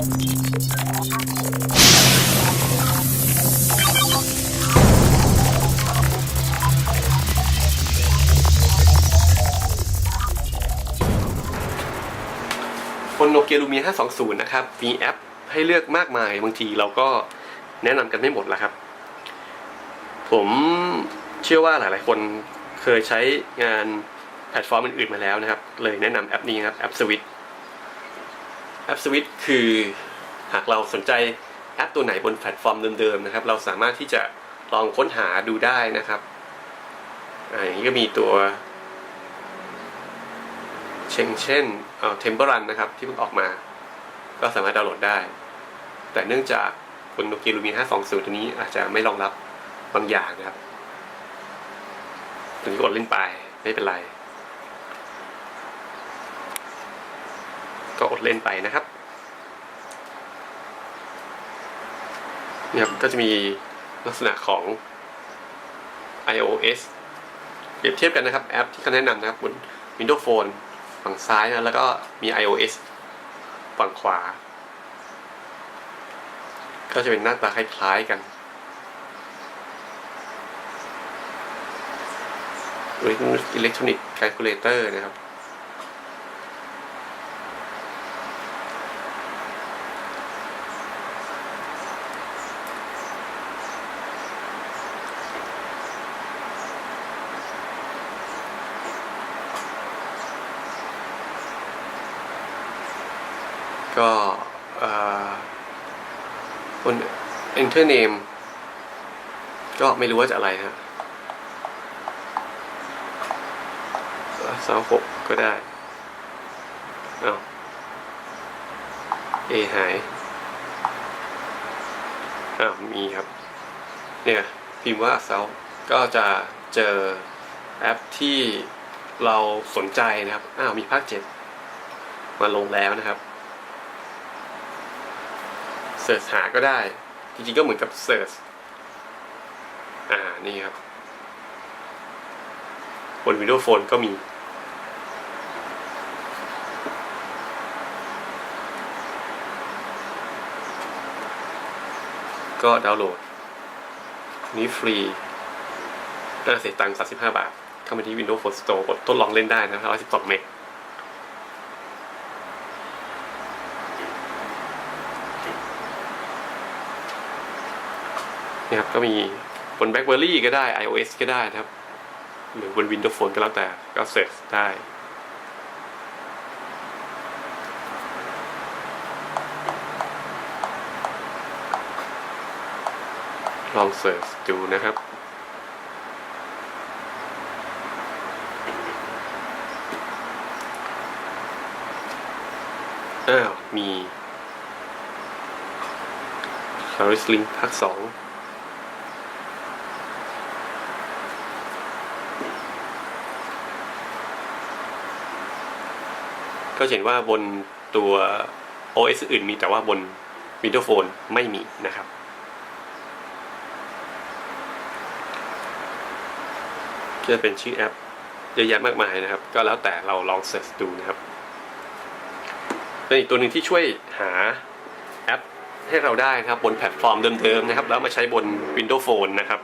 บนโนเกียลูเมีย520 นะครับ มีแอปให้เลือกมากมาย บางทีเราก็แนะนำกันไม่หมดละครับ ผมเชื่อว่าหลาย ๆ คนเคยใช้งานแพลตฟอร์มอื่น ๆ มาแล้วนะครับ เลยแนะนำแอปนี้ครับ แอปสวิต แอปสวิตคือหากเราสนใจแอปตัวไหนบนแพลตฟอร์มเดิมๆนะครับ เราสามารถที่จะลองค้นหาดูได้นะครับอ่าอย่างนี้ก็มีตัว เช่นเช่นเทมเปอรันนะครับที่เพิ่งออกมา ก็สามารถดาวน์โหลดได้ แต่เนื่องจากบนโนเกียลูมี520 ตัวนี้อาจจะไม่รองรับบางอย่างนะครับตัวนี้กดเล่นไปไม่เป็นไร อดเล่นไปนะครับเนี่ยครับก็จะมีลักษณะของ iOS เปรียบเทียบกันนะครับ แอปที่เขาแนะนำนะครับบน Windows Phone ฝั่งซ้ายนะแล้วก็มี iOS ฝั่งขวา ก็จะเป็นหน้าตาคล้ายๆกันอิเล็กทรอนิกส์แคลคูลเลเตอร์นะครับ ก็เอ่อบน enter name ก็ไม่รู้ว่าจะอะไรฮะสามหกก็ได้เอา A หายอ้ามีครับ เนี่ย พิมพ์ว่าเซาก็จะเจอแอปที่เราสนใจนะครับ อ้าว มีภาคเจ็ดมาลงแล้วนะครับ เสิร์ชหาก็ได้ จริงๆก็เหมือนกับเสิร์ชอ่านี่ครับบน Windows Phone ก็มี ก็ดาวน์โหลด นี้ฟรีน่าเสียตังค์35 บาท เข้ามาที่ Windows Phone Store กดทดลองเล่นได้นะครับ112 เมก นะครับก็มีบน BlackBerry ก็ได้ iOS ก็ได้นะครับ หรือบน Windows Phone ก็แล้วแต่ก็เสิร์ชได้ลองเสิร์ชดูนะครับ อ้าว มี c a r i s Link ภาคสอง ก็เห็นว่าบนตัว OS อื่นมีแต่ว่าบน Windows Phone ไม่มีนะครับก็จะเป็นชื่อแอปเยอะแยะมากมายนะครับ ก็แล้วแต่เราลองเสิร์ชดูนะครับเป็นอีกตัวหนึ่งที่ช่วยหาแอปให้เราได้นะครับบนแพลตฟอร์มเดิมๆนะครับ แล้วมาใช้บน Windows Phone นะครับ